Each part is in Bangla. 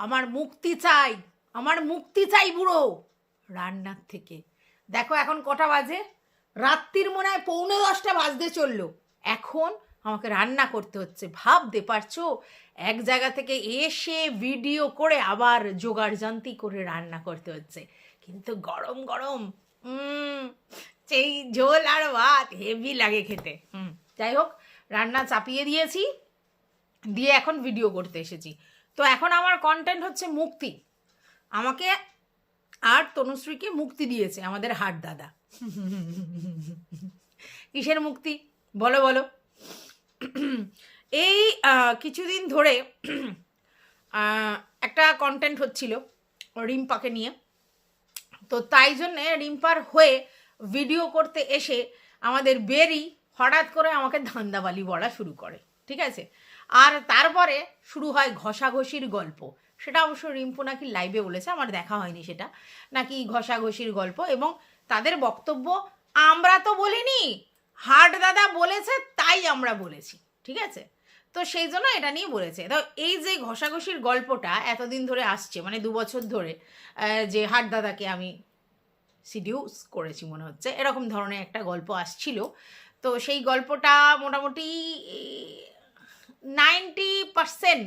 আমার মুক্তি চাই, আমার মুক্তি চাই বুড়ো। রান্নার থেকে। দেখো এখন কটা বাজে। রাত্রির মনে হয় পৌনে দশটা বাজতে চলল। এখন আমাকে রান্না করতে হচ্ছে। ভাবতে পারছ? এক জায়গা থেকে এসে ভিডিও করে আবার জোগাড় জান্তি করে রান্না করতে হচ্ছে। কিন্তু গরম গরম সেই ঝোল আর ভাত হেভি লাগে খেতে। হুম, যাই হোক, রান্না চাপিয়ে দিয়েছি। দিয়ে এখন ভিডিও করতে এসেছি। তো এখন আমার কন্টেন্ট হচ্ছে মুক্তি। আমাকে আর তনুশ্রীকে মুক্তি দিয়েছে আমাদের হাট দাদা। কিসের মুক্তি? বলো বলো। এই কিছুদিন ধরে একটা কন্টেন্ট হচ্ছিল রিম্পাকে নিয়ে। তো তাই জন্যে রিম্পার হয়ে ভিডিও করতে এসে আমাদের বেরি হঠাৎ করে আমাকে ধান্দাবালি বলা শুরু করে। ঠিক আছে? আর তারপরে শুরু হয় ঘষাঘষির গল্প। সেটা অবশ্য রিম্পু নাকি লাইভে বলেছে, আমার দেখা হয়নি সেটা। নাকি ঘষাঘষির গল্প এবং তাদের বক্তব্য আমরা তো বলিনি, হাট দাদা বলেছে তাই আমরা বলেছি, ঠিক আছে? তো সেই জন্য এটা নিয়ে বলেছে। তো এই যে ঘষাঘষির গল্পটা এতদিন ধরে আসছে মানে দু বছর ধরে যে হাট দাদাকে আমি সিডিউস করেছি মনে হচ্ছে, এরকম ধরনের একটা গল্প আসছিল। তো সেই গল্পটা মোটামুটি নাইনটি পার্সেন্ট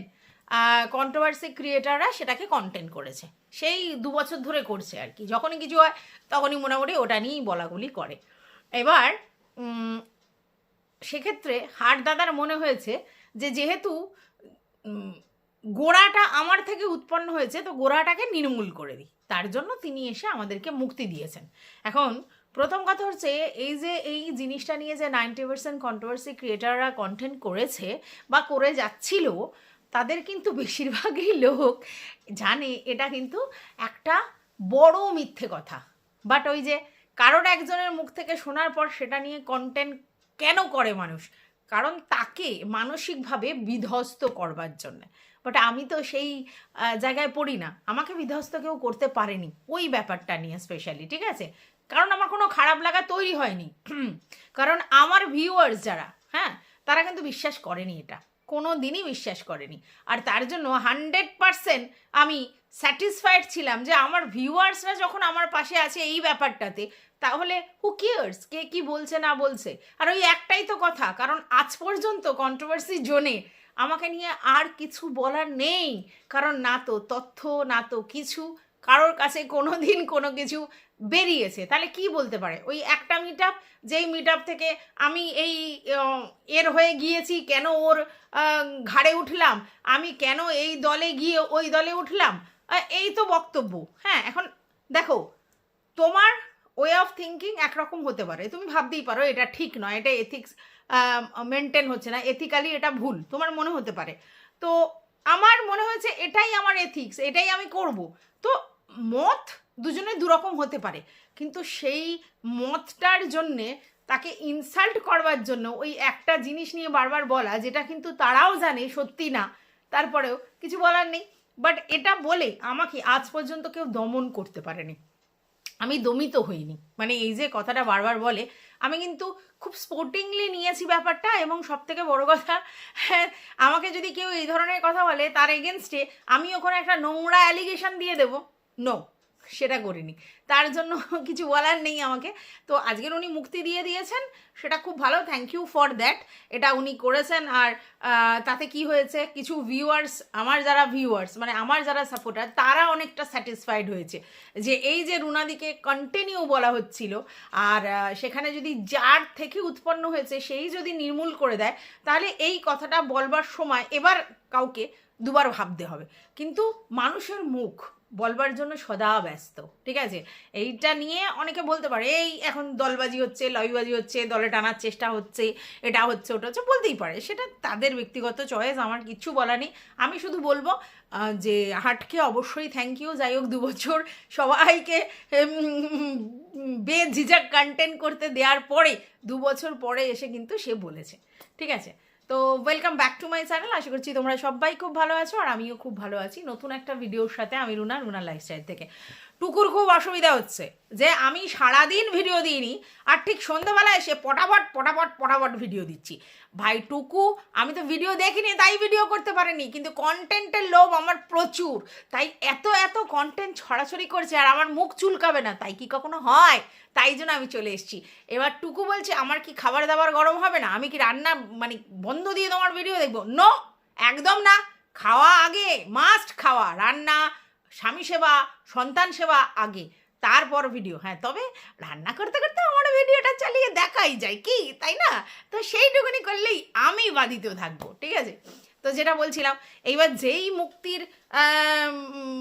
কন্ট্রোভার্সি ক্রিয়েটাররা সেটাকে কন্টেন্ট করেছে। সেই দু বছর ধরে করছে আর কি। যখনই কিছু হয়, তখনই মোটামুটি ওটা নিয়েই বলাগুলি করে। এবার সেক্ষেত্রে হাট দাদার মনে হয়েছে যে, যেহেতু গোড়াটা আমার থেকে উৎপন্ন হয়েছে, তো গোড়াটাকে নির্মূল করে দিই। তার জন্য তিনি এসে আমাদেরকে মুক্তি দিয়েছেন। এখন প্রথম কথা হচ্ছে, এই যে এই জিনিসটা নিয়ে যে নাইনটি পার্সেন্ট কন্ট্রোভার্সি ক্রিয়েটাররা কন্টেন্ট করেছে বা করে যাচ্ছিল, তাদের কিন্তু বেশিরভাগই লোক জানে এটা কিন্তু একটা বড় মিথ্যে কথা। বাট ওই যে কারোর একজনের মুখ থেকে শোনার পর সেটা নিয়ে কন্টেন্ট কেন করে মানুষ? কারণ তাকে মানসিকভাবে বিধ্বস্ত করবার জন্য। বাট আমি তো সেই জায়গায় পড়ি না। আমাকে বিধ্বস্ত কেউ করতে পারেনি। ওই ব্যাপারটা নিয়ে স্পেশালি ঠিক আছে? কারণ আমার কোনো খারাপ লাগা তৈরি হয়নি। কারণ আমার ভিউয়ার্স যারা হ্যাঁ তারা কিন্তু বিশ্বাস করেনি এটা। কোনো দিনই বিশ্বাস করেনি। আর তার জন্য হান্ড্রেড পারসেন্ট আমি স্যাটিসফাইড ছিলাম যে আমার ভিউয়ার্সরা যখন আমার পাশে আছে এই ব্যাপারটাতে, তাহলে হু কিয়ার্স কে কি বলছে, না বলছে? আর ওই একটাই তো কথা, কারণ আজ পর্যন্ত কন্ট্রোভার্সি জোনে আমাকে নিয়ে আর কিছু বলার নেই। কারণ না তো তথ্য, না তো কিছু। কারোর কাছে কোনো দিন কোনো কিছু বেরিয়েছে, তাহলে কি বলতে পারে? ওই একটা মিট আপ যেই মিট আপ থেকে আমি এই এর হয়ে গিয়েছি, কেন ওর ঘাড়ে উঠলাম? আমি কেন এই দলে গিয়ে ওই দলে উঠলাম? এই তো বক্তব্য। হ্যাঁ এখন দেখো, তোমার ওয়ে অফ থিঙ্কিং একরকম হতে পারে। তুমি ভাবতেই পারো এটা ঠিক নয়, এটা এথিক্স মেনটেন হচ্ছে না এথিক্যালি এটা ভুল, তোমার মনে হতে পারে। তো আমার মনে হয়েছে এটাই আমার এথিক্স এটাই আমি করব। তো মত দুজনে দুরকম হতে পারে। কিন্তু সেই মতটার জন্যে তাকে ইনসাল্ট করবার জন্য ওই একটা জিনিস নিয়ে বারবার বলা যেটা কিন্তু তারাও জানে সত্যি না তারপরেও কিছু বলার নেই। বাট এটা বলে আমাকে আজ পর্যন্ত কেউ দমন করতে পারেনি। আমি দমিত হইনি। মানে এই যে কথাটা বারবার বলে আমি কিন্তু খুব স্পোর্টিংলি নিয়েছি ব্যাপারটা এবং সব থেকে বড় কথা হ্যাঁ, আমাকে যদি কেউ এই ধরনের কথা বলে তার এগেনস্টে আমি ওখানে একটা নোংরা অ্যালিগেশন দিয়ে দেবো। নো সেটা করিনি। তার জন্য কিছু বলার নেই আমাকে। তো আজকের উনি মুক্তি দিয়ে দিয়েছেন, সেটা খুব ভালো থ্যাংক ইউ ফর দ্যাট এটা উনি করেছেন আর তাতে কি হয়েছে, কিছু ভিউয়ার্স আমার যারা ভিউয়ার্স মানে আমার যারা সাপোর্টার তারা অনেকটা স্যাটিসফাইড হয়েছে যে এই যে রুনাদিকে কন্টিনিউ বলা হচ্ছিল, আর সেখানে যদি যার থেকে উৎপন্ন হয়েছে, সেই যদি নির্মূল করে দেয়, তাহলে এই কথাটা বলবার সময় এবার কাউকে দুবার ভাবতে হবে। কিন্তু মানুষের মুখ বলবার জন্য সদা ব্যস্ত, ঠিক আছে? এইটা নিয়ে অনেকে বলতে পারে, এই এখন দলবাজি হচ্ছে, লবিবাজি হচ্ছে, দলে টানার চেষ্টা হচ্ছে, এটা হচ্ছে, ওটা হচ্ছে, বলতেই পারে। সেটা তাদের ব্যক্তিগত চয়েস আমার কিচ্ছু বলা নেই। আমি শুধু বলব যে হাটকে অবশ্যই থ্যাংক ইউ যাই হোক দু বছর সবাইকে বেঝিঝাক কন্টেন্ট করতে দেওয়ার পরে দু বছর পরে এসে কিন্তু সে বলেছে, ঠিক আছে? তো welcome back to my channel আশা করছি তোমরা সবাই খুব ভালো আছো আর আমিও খুব ভালো আছি। নতুন একটা ভিডিওর সাথে আমি রুনা রুনা লাইফস্টাইল থেকে। টুকুর খুব অসুবিধা হচ্ছে যে আমি সারাদিন ভিডিও দিইনি, আর ঠিক সন্ধ্যাবেলায় এসে পটাপট পটাপট পটাপট ভিডিও দিচ্ছি। ভাই, টুকু, আমি তো ভিডিও দেখিনি, তাই ভিডিও করতে পারিনি। কিন্তু কন্টেন্টের লোভ আমার প্রচুর। তাই এত এত কন্টেন্ট ছড়াছড়ি করছে আর আমার মুখ চুলকাবে না। তাই কি কখনো হয়? তাই জন্য আমি চলে এসেছি। এবার টুকু বলছে, আমার কি খাবার দাবার গরম হবে না? আমি কি রান্না মানে বন্ধ দিয়ে তোমার ভিডিও দেখব? নো একদম না। খাওয়া আগে মাস্ট খাওয়া। রান্না, স্বামী সেবা, সন্তান সেবা আগে। তারপর ভিডিও হ্যাঁ তবে রান্না করতে করতে আমার ভিডিওটা চালিয়ে দেখাই যায়, কি? তাই না? তো সেইটুকুনি করলেই আমি বাধিত থাকব, ঠিক আছে? তো যেটা বলছিলাম, এইবার যেই মুক্তির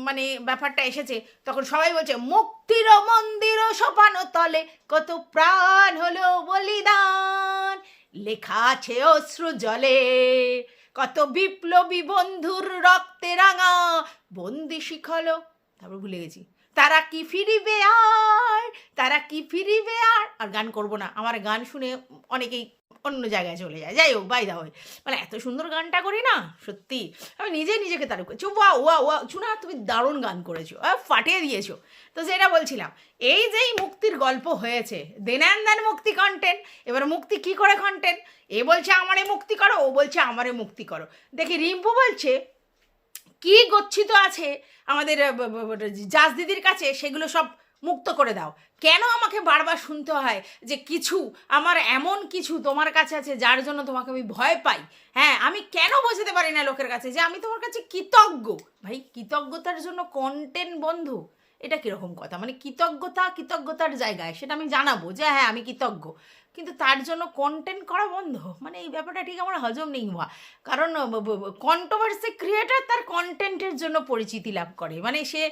মানে ব্যাপারটা এসেছে, তখন সবাই বলছে, মুক্তির মন্দির সোপানো তলে কত প্রাণ হলো বলিদান, লেখা আছে অশ্রু জলে, কত বিপ্লবী বন্ধুর রক্তে রাঙা বন্দি শিখালো। তারপর ভুলে গেছি। তারা কি ফিরিবে আর? তারা কি ফিরিবে আর? আর গান করব না। আমার গান শুনে অনেকেই অন্য জায়গায় চলে যায়। যাই হোক বাই দা হয় মানে এত সুন্দর গানটা করি না, সত্যি। আমি নিজে নিজেকে তারুক করছি ওয়া ওয়া ওয়া চুনা, তুমি দারুণ গান করেছ ফাটিয়ে দিয়েছ। তো যেটা বলছিলাম, এই যেই মুক্তির গল্প হয়েছে দেন অ্যান্ড দেন মুক্তি কন্টেন্ট এবার মুক্তি কি করে কন্টেন্ট এ বলছে আমারে মুক্তি করো, ও বলছে আমারে মুক্তি করো। দেখি রিম্পু বলছে কি গচ্ছিত আছে আমাদের জাজ দিদির কাছে, সেগুলো সব মুক্ত করে দাও। কেন আমাকে বারবার শুনতে হয় যে কিছু, আমার এমন কিছু তোমার কাছে আছে যার জন্য তোমাকে আমি ভয় পাই? হ্যাঁ আমি কেন বোঝাতে পারি না লোকের কাছে যে আমি তোমার কাছে কৃতজ্ঞ? ভাই, কৃতজ্ঞতার জন্য কন্টেন্ট বন্ধু, এটা কীরকম কথা? মানে কৃতজ্ঞতা, কৃতজ্ঞতার জায়গায়, সেটা আমি জানাব যে হ্যাঁ আমি কৃতজ্ঞ। কিন্তু তার জন্য কন্টেন্ট করা বন্ধ। মানে এই ব্যাপারটা ঠিক আমার হজম নেই হওয়া কারণ কন্ট্রোভার্সি ক্রিয়েটার তার কন্টেন্টের জন্য পরিচিতি লাভ করে। মানে সে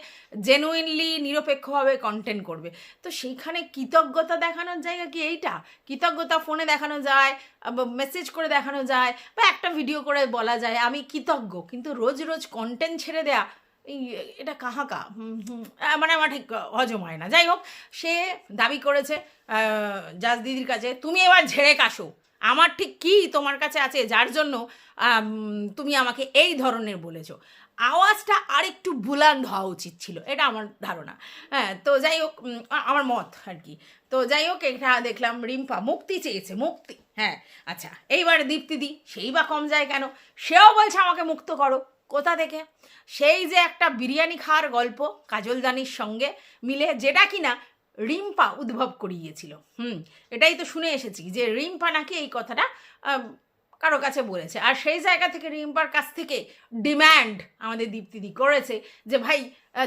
জেনুইনলি নিরপেক্ষভাবে কন্টেন্ট করবে। তো সেইখানে কৃতজ্ঞতা দেখানোর জায়গা কি এইটা? কৃতজ্ঞতা ফোনে দেখানো যায় মেসেজ করে দেখানো যায়, বা একটা ভিডিও করে বলা যায়, আমি কৃতজ্ঞ। কিন্তু রোজ রোজ কন্টেন্ট ছেড়ে দেয়া এটা কাহা কা? মানে আমার ঠিক হজম হয় না। যাই হোক, সে দাবি করেছে জাজ দিদির কাছে, তুমি এবার ঝেড়ে কাশো আমার ঠিক কি তোমার কাছে আছে, যার জন্য তুমি আমাকে এই ধরনের বলেছ? আওয়াজটা আর একটু বুলান্দ হওয়া উচিত ছিল, এটা আমার ধারণা। হ্যাঁ তো যাই হোক আমার মত আর কি। তো যাই হোক, এটা দেখলাম রিম্পা মুক্তি চেয়েছে, মুক্তি। হ্যাঁ আচ্ছা এইবার দীপ্তিদি সেই বা কম যায় কেন? সেও বলছে, আমাকে মুক্ত করো। কোথা থেকে? সেই যে একটা বিরিয়ানি খাওয়ার গল্প কাজলদানির সঙ্গে মিলে, যেটা কিনা রিম্পা উদ্ভব করিয়েছিল। হুম, এটাই তো শুনে এসেছি যে রিম্পা নাকি এই কথাটা কারও কাছে বলেছে। আর সেই জায়গা থেকে রিম্পার কাছ থেকে ডিম্যান্ড আমাদের দীপ্তিদি করেছে যে ভাই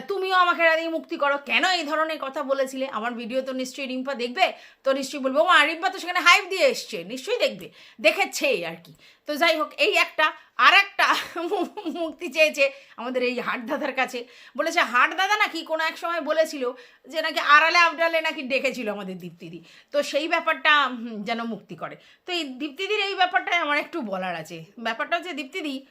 তুমিও আমাকে রাধি মুক্তি করো। কেন এই ধরনের কথা বলেছিলে? আমার ভিডিও তো নিশ্চয়ই রিম্পা দেখবে। তো নিশ্চয়ই বলব মা রিম্পা তো সেখানে হাইপ দিয়ে এসছে। নিশ্চয়ই দেখবে। দেখেছেই আর কি। তো যাই হোক, এই একটা আর একটা মুক্তি চেয়েছে আমাদের এই হাট দাদার কাছে। বলেছে হাট দাদা নাকি কোনো এক সময় বলেছিল যে নাকি আড়ালে আবডালে নাকি ডেকেছিল আমাদের দীপ্তিদি। তো সেই ব্যাপারটা যেন মুক্তি করে। তো এই দীপ্তিদির এই ব্যাপারটাই আমার একটু বলার আছে। ব্যাপারটা হচ্ছে, দীপ্তিদি,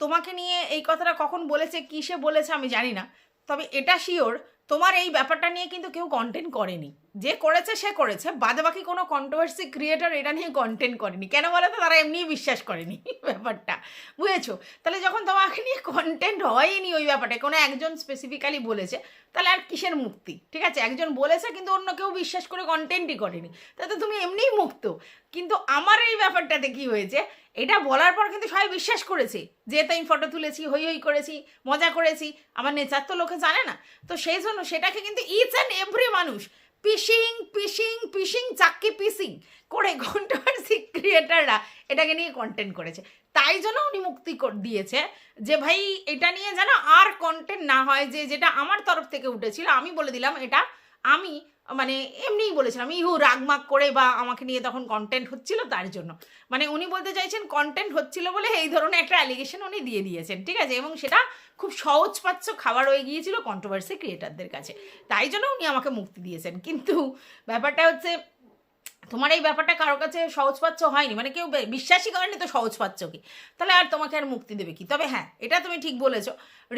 তোমাকে নিয়ে এই কথাটা কখন বলেছে, কিসে বলেছে আমি জানি না। তবে এটা শিওর তোমার এই ব্যাপারটা নিয়ে কিন্তু কেউ কন্টেন্ট করেনি। যে করেছে, সে করেছে। বাদে বাকি কোনো কন্ট্রোভার্সি ক্রিয়েটার এটা নিয়ে কন্টেন্ট করেনি। কেন বলো তো? তারা এমনিই বিশ্বাস করেনি ব্যাপারটা। বুঝেছ? তাহলে যখন তোমাকে নিয়ে কন্টেন্ট হয়নি ওই ব্যাপারটা, কোনো একজন স্পেসিফিক্যালি বলেছে, তাহলে আর কিসের মুক্তি? ঠিক আছে? একজন বলেছে, কিন্তু অন্য কেউ বিশ্বাস করে কন্টেন্টই করেনি। তাতে তুমি এমনিই মুক্ত। কিন্তু আমার এই ব্যাপারটাতে কি হয়েছে? এটা বলার পর কিন্তু সবাই বিশ্বাস করেছে। যে তো আমি ফটো তুলেছি, হই হই করেছি, মজা করেছি। আমার নেচার তো লোকে জানে না। তো সেই জন্য সেটাকে কিন্তু ইচ অ্যান্ড এভরি মানুষ পিসিং পিসিং পিসিং চাক্কি পিসিং করে কন্ট্রোভার্সি ক্রিয়েটাররা এটাকে নিয়ে কন্টেন্ট করেছে। তাই জন্য উনি মুক্তি দিয়েছে যে ভাই এটা নিয়ে যেন আর কন্টেন্ট না হয় যে যেটা আমার তরফ থেকে উঠেছিল। আমি বলে দিলাম এটা। আমি মানে এমনিই বলেছিলাম, ইহু রাগমাগ করে বা আমাকে নিয়ে তখন কন্টেন্ট হচ্ছিল তার জন্য। মানে উনি বলতে চাইছেন কন্টেন্ট হচ্ছিল বলে এই ধরনের একটা অ্যালিগেশন উনি দিয়ে দিয়েছেন, ঠিক আছে? এবং সেটা খুব সহজ পাচ্ছ খাবার হয়ে গিয়েছিল কন্ট্রোভার্সি ক্রিয়েটারদের কাছে। তাই জন্য উনি আমাকে মুক্তি দিয়েছেন। কিন্তু ব্যাপারটা হচ্ছে তোমার এই ব্যাপারটা কারোর কাছে সহজ পাচ্ছ হয়নি? মানে কেউ বিশ্বাসই করেনি তো সহজ পাচ্ছ কি? তাহলে আর তোমাকে আর মুক্তি দেবে কি? তবে হ্যাঁ এটা তুমি ঠিক বলেছ।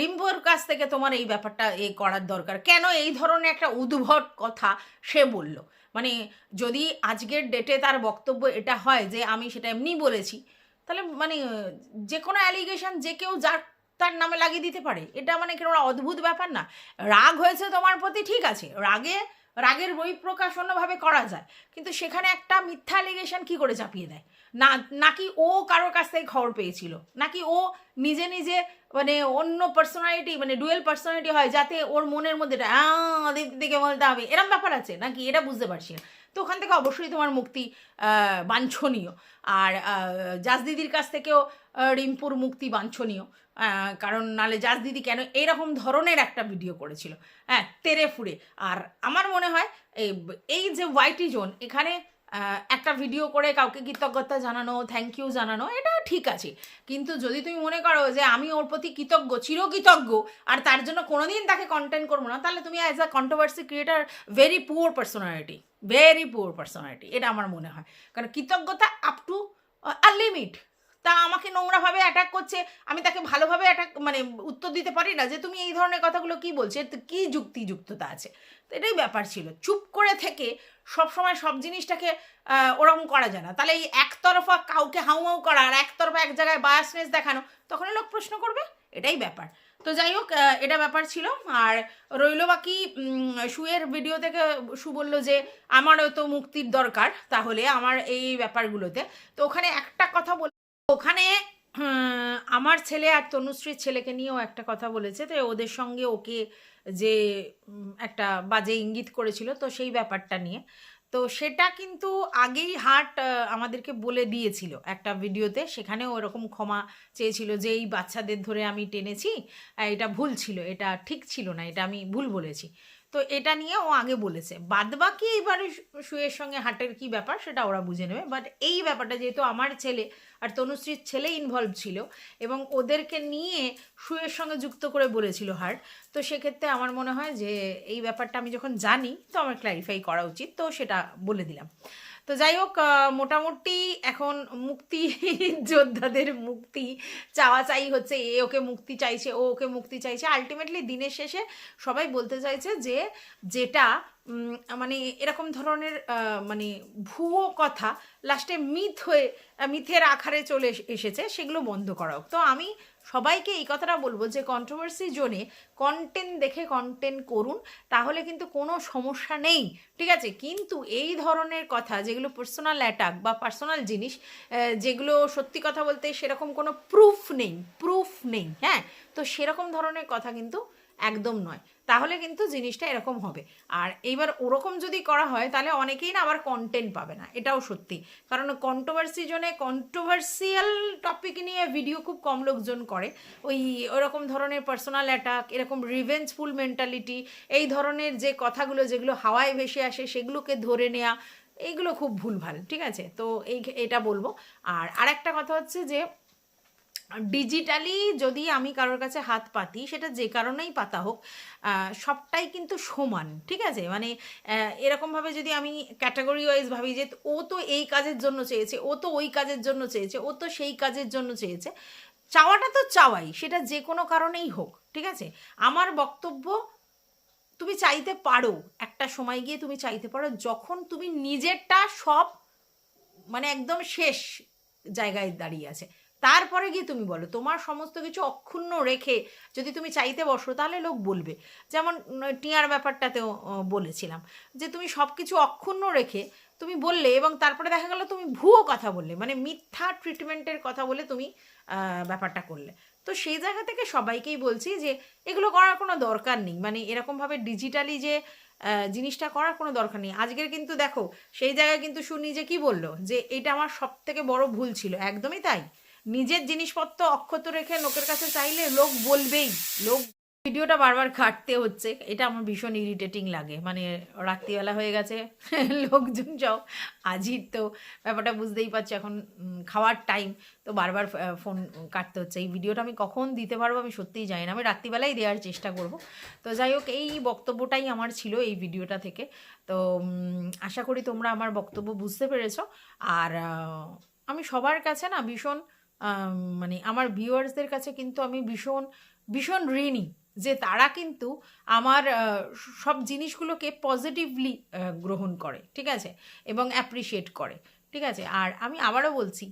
রিম্বোর কাছ থেকে তোমার এই ব্যাপারটা এ করার দরকার। কেন এই ধরনের একটা উদ্ভট কথা সে বলল? মানে যদি আজকের ডেটে তার বক্তব্য এটা হয় যে আমি সেটা এমনি বলেছি, তাহলে মানে যে কোনো অ্যালিগেশন যে কেউ যার, তার নামে লাগিয়ে দিতে পারে। এটা মানে কেন অদ্ভুত ব্যাপার না। রাগ হয়েছে তোমার প্রতি, ঠিক আছে। রাগে রাগের বহিঃপ্রকাশ অন্যভাবে করা যায়। কিন্তু সেখানে একটা মিথ্যা অ্যালিগেশন কি করে চাপিয়ে দেয়? না নাকি ও কারোর কাছ থেকে খবর পেয়েছিল? নাকি ও নিজে নিজে মানে অন্য পার্সোনালিটি মানে ডুয়েল পার্সোনালিটি হয় যাতে ওর মনের মধ্যে আহ, দীপ্তিকে বলতে হবে। এরম ব্যাপার আছে নাকি এটা বুঝতে পারছি না? তো ওখান থেকে অবশ্যই তোমার মুক্তি বাঞ্ছনীয়। আর জাজ দিদির কাছ থেকেও রিম্পুর মুক্তি বাঞ্ছনীয়। কারণ নালে জাজ দিদি কেন এইরকম ধরনের একটা ভিডিও করেছিল। হ্যাঁ তেরে ফুরে। আর আমার মনে হয়, এই যে ওয়াইটি জোন এখানে একটা ভিডিও করে কাউকে কৃতজ্ঞতা জানানো থ্যাংক ইউ জানানো, এটা ঠিক আছে। কিন্তু যদি তুমি মনে করো যে আমি ওর প্রতি কৃতজ্ঞ, চিরকৃতজ্ঞ, আর তার জন্য কোনোদিন তাকে কন্টেন্ট করব না, তাহলে তুমি as a controversy creator very poor personality very poor personality এটা আমার মনে হয়। কারণ কৃতজ্ঞতা আপ টু আ লিমিট তা আমাকে নোংরাভাবে অ্যাটাক করছে। আমি তাকে ভালোভাবে অ্যাটাক মানে উত্তর দিতে পারি না যে তুমি এই ধরনের কথাগুলো কি বলছো কী যুক্তিযুক্ততা আছে? তো এটাই ব্যাপার ছিল। চুপ করে থেকে সব সময় সব জিনিসটাকে ওরকম করা যায় না। তাহলে এই একতরফা কাউকে হাউমাউ করা আর একতরফা এক জায়গায় বায়াসনেস দেখানো, তখন লোক প্রশ্ন করবে? এটাই ব্যাপার। তো যাই হোক এটা ব্যাপার ছিল। আর রইল বাকি সুয়ের ভিডিও থেকে সু বলল যে, আমারও তো মুক্তির দরকার তাহলে আমার এই ব্যাপারগুলোতে। তো ওখানে একটা কথা বল ওখানে আমার ছেলে আর তনুশ্রীর ছেলেকে নিয়েও একটা কথা বলেছে তো ওদের সঙ্গে ওকে যে একটা বাজে ইঙ্গিত করেছিল তো সেই ব্যাপারটা নিয়ে। তো সেটা কিন্তু আগেই আহ, আমাদেরকে বলে দিয়েছিল একটা ভিডিওতে সেখানেও ওরকম ক্ষমা চেয়েছিল যে এই বাচ্চাদের ধরে আমি টেনেছি এটা ভুল ছিল এটা ঠিক ছিল না এটা আমি ভুল বলেছি। তো এটা নিয়ে ও আগে বলেছে। বাদ বাকি এইবারে শুয়ের সঙ্গে হাটের কি ব্যাপার সেটা ওরা বুঝে নেবে বাট এই ব্যাপারটা যেহেতু আমার ছেলে আর তনুশ্রীর ছেলে ইনভলভ ছিল এবং ওদেরকে নিয়ে সুয়ের সঙ্গে যুক্ত করে বলেছিল হার্ট। তো সেক্ষেত্রে আমার মনে হয় যে এই ব্যাপারটা আমি যখন জানি, তো আমার ক্ল্যারিফাই করা উচিত। তো সেটা বলে দিলাম। তো যাই হোক মোটামুটি এখন মুক্তি যোদ্ধাদের মুক্তি চাওয়া চাই হচ্ছে, এ ওকে মুক্তি চাইছে, ও ওকে মুক্তি চাইছে। আলটিমেটলি দিনের শেষে সবাই বলতে চাইছে যে যেটা মানে এরকম ধরনের মানে ভুয়ো কথা লাস্টে মিথ হয়ে, মিথের আকারে চলে এস- এসেছে, সেগুলো বন্ধ করা হোক তো আমি সবাইকে এই কথাটা বলব যে কন্ট্রোভার্সি জোনে কন্টেন্ট দেখে কন্টেন্ট করুন, তাহলে কিন্তু কোনো সমস্যা নেই। ঠিক আছে? কিন্তু এই ধরনের কথা, যেগুলো পার্সোনাল অ্যাটাক বা পার্সোনাল জিনিস যেগুলো সত্যি কথা বলতে সেরকম কোনো প্রুফ নেই প্রুফ নেই হ্যাঁ? তো সেরকম ধরনের কথা কিন্তু একদম নয়। তাহলে কিন্তু জিনিসটা এরকম হবে। আর এইবার ওরকম যদি করা হয়, তাহলে অনেকেই না আবার কন্টেন্ট পাবে না। এটাও সত্যি। কারণ কন্ট্রোভার্সি জন্য কন্ট্রোভার্সিয়াল টপিক নিয়ে ভিডিও খুব কম লোকজন করে। ওই ওরকম ধরনের পার্সোনাল অ্যাটাক এরকম রিভেঞ্জফুল মেন্টালিটি এই ধরনের যে কথাগুলো, যেগুলো হাওয়ায় ভেসে আসে, সেগুলোকে ধরে নেওয়া এইগুলো খুব ভুলভাল। ঠিক আছে? তো এই এটা বলব। আর আরেকটা কথা হচ্ছে যে ডিজিটালি যদি আমি কারোর কাছে হাত পাতি, সেটা যে কারণেই পাতা হোক সবটাই কিন্তু সমান, ঠিক আছে? মানে এরকমভাবে যদি আমি ক্যাটাগরি ওয়াইজ ভাবি যে ও তো এই কাজের জন্য চেয়েছে, ও তো ওই কাজের জন্য চেয়েছে, ও তো সেই কাজের জন্য চেয়েছে, চাওয়াটা তো চাওয়াই, সেটা যে কোনো কারণেই হোক, ঠিক আছে? আমার বক্তব্য তুমি চাইতে পারো, একটা সময় গিয়ে তুমি চাইতে পারো, যখন তুমি নিজেরটা সব মানে একদম শেষ জায়গায় দাঁড়িয়ে আছে। তারপরে গিয়ে তুমি বলো, তোমার সমস্ত কিছু অক্ষুণ্ণ রেখে যদি তুমি চাইতে বসো, তাহলে লোক বলবে। যেমন টিয়ার ব্যাপারটাতেও বলেছিলাম যে তুমি সব কিছু অক্ষুণ্ণ রেখে তুমি বললে এবং তারপরে দেখা গেল তুমি ভুয়ো কথা বললে মানে মিথ্যা ট্রিটমেন্টের কথা বলে তুমি ব্যাপারটা করলে। তো সেই জায়গা থেকে সবাইকেই বলছি যে এগুলো করার কোনো দরকার নেই। মানে এরকমভাবে ডিজিটালি যে জিনিসটা করার কোনো দরকার নেই। আজকের কিন্তু দেখো, সেই জায়গায় কিন্তু শুনি যে কি বলল? যে এটা আমার সব থেকে বড় ভুল ছিল। একদমই তাই? নিজের জিনিসপত্র অক্ষত রেখে লোকের কাছে চাইলে লোক বলবেই। লোক ভিডিওটা বারবার কাটতে হচ্ছে। এটা আমার ভীষণ ইরিটেটিং লাগে। মানে রাত্রিবেলা হয়ে গেছে, লোকজন যাও আজই তো ব্যাপারটা বুঝতেই পারছি এখন খাওয়ার টাইম তো বারবার ফোন কাটতে হচ্ছে। এই ভিডিওটা আমি কখন দিতে পারব আমি সত্যিই জানি না। আমি রাত্রিবেলাই দেওয়ার চেষ্টা করব। তো যাই হোক, এই বক্তব্যটাই আমার ছিল এই ভিডিওটা থেকে। তো আশা করি তোমরা আমার বক্তব্য বুঝতে পেরেছ। আর আমি সবার কাছে না ভীষণ মানে আমার ভিউয়ার্সদের কাছে কিন্তু আমি ভীষণ ভীষণ ঋণী যে তারা কিন্তু আমার সব জিনিসগুলোকে পজিটিভলি গ্রহণ করে, ঠিক আছে? এবং অ্যাপ্রিসিয়েট করে, ঠিক আছে? আর আমি আবারও বলছি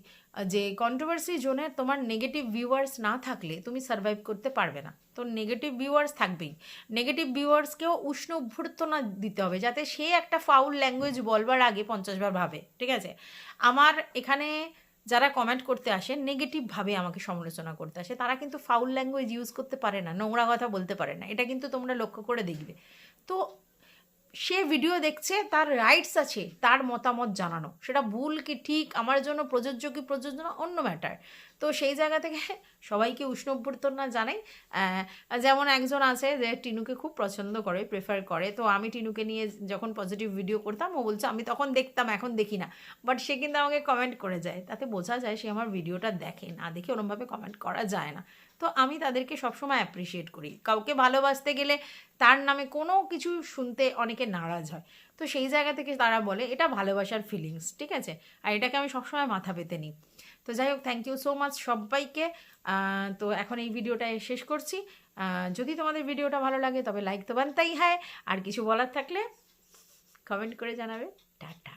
যে কন্ট্রোভার্সি জোনে তোমার নেগেটিভ ভিউয়ার্স না থাকলে তুমি সার্ভাইভ করতে পারবে না। তো নেগেটিভ ভিউয়ার্স থাকবেই। নেগেটিভ ভিউয়ার্সকেও উষ্ণ অভ্যর্থনা দিতে হবে যাতে সে একটা ফাউল ল্যাঙ্গুয়েজ বলবার আগে পঞ্চাশবার ভাবে, ঠিক আছে? আমার এখানে যারা কমেন্ট করতে আসে নেগেটিভভাবে আমাকে সমালোচনা করতে আসে, তারা কিন্তু ফাউল ল্যাঙ্গুয়েজ ইউজ করতে পারে না, নোংরা কথা বলতে পারে না। এটা কিন্তু তোমরা লক্ষ্য করে দেখবে। তো সে ভিডিও দেখছে, তার রাইটস আছে, তার মতামত জানানো। সেটা ভুল কি ঠিক, আমার জন্য প্রযোজ্য কি প্রযোজ্য অন্য ম্যাটার তো সেই জায়গা থেকে সবাইকে উষ্ণ অভ্যর্থনা জানাই যেমন একজন আছে যে টিনুকে খুব পছন্দ করে প্রেফার করে। তো আমি টিনুকে নিয়ে যখন পজিটিভ ভিডিও করতাম, ও বলছে, আমি তখন দেখতাম, এখন দেখি না। বাট সে কিন্তু আমাকে কমেন্ট করে যায়। তাতে বোঝা যায় সে আমার ভিডিওটা দেখে, না দেখে ওরমভাবে কমেন্ট করা যায় না। তো আমি তাদেরকে সবসময় অ্যাপ্রিসিয়েট করি। কাউকে ভালোবাসতে গেলে তার নামে কোনো কিছু শুনতে অনেকে নারাজ হয়। তো সেই জায়গা থেকে তারা বলে, এটা ভালোবাসার ফিলিংস ঠিক আছে? আর এটাকে আমি সবসময় মাথা পেতে নিই। তো যাই হোক থ্যাংক ইউ সো মাচ সবাইকে। তো এখন এই ভিডিওটা শেষ করছি। যদি তোমাদের ভিডিওটা ভালো লাগে তবে লাইক তো বানতেই হয়। আর কিছু বলার থাকলে কমেন্ট করে জানাবে। টাটা।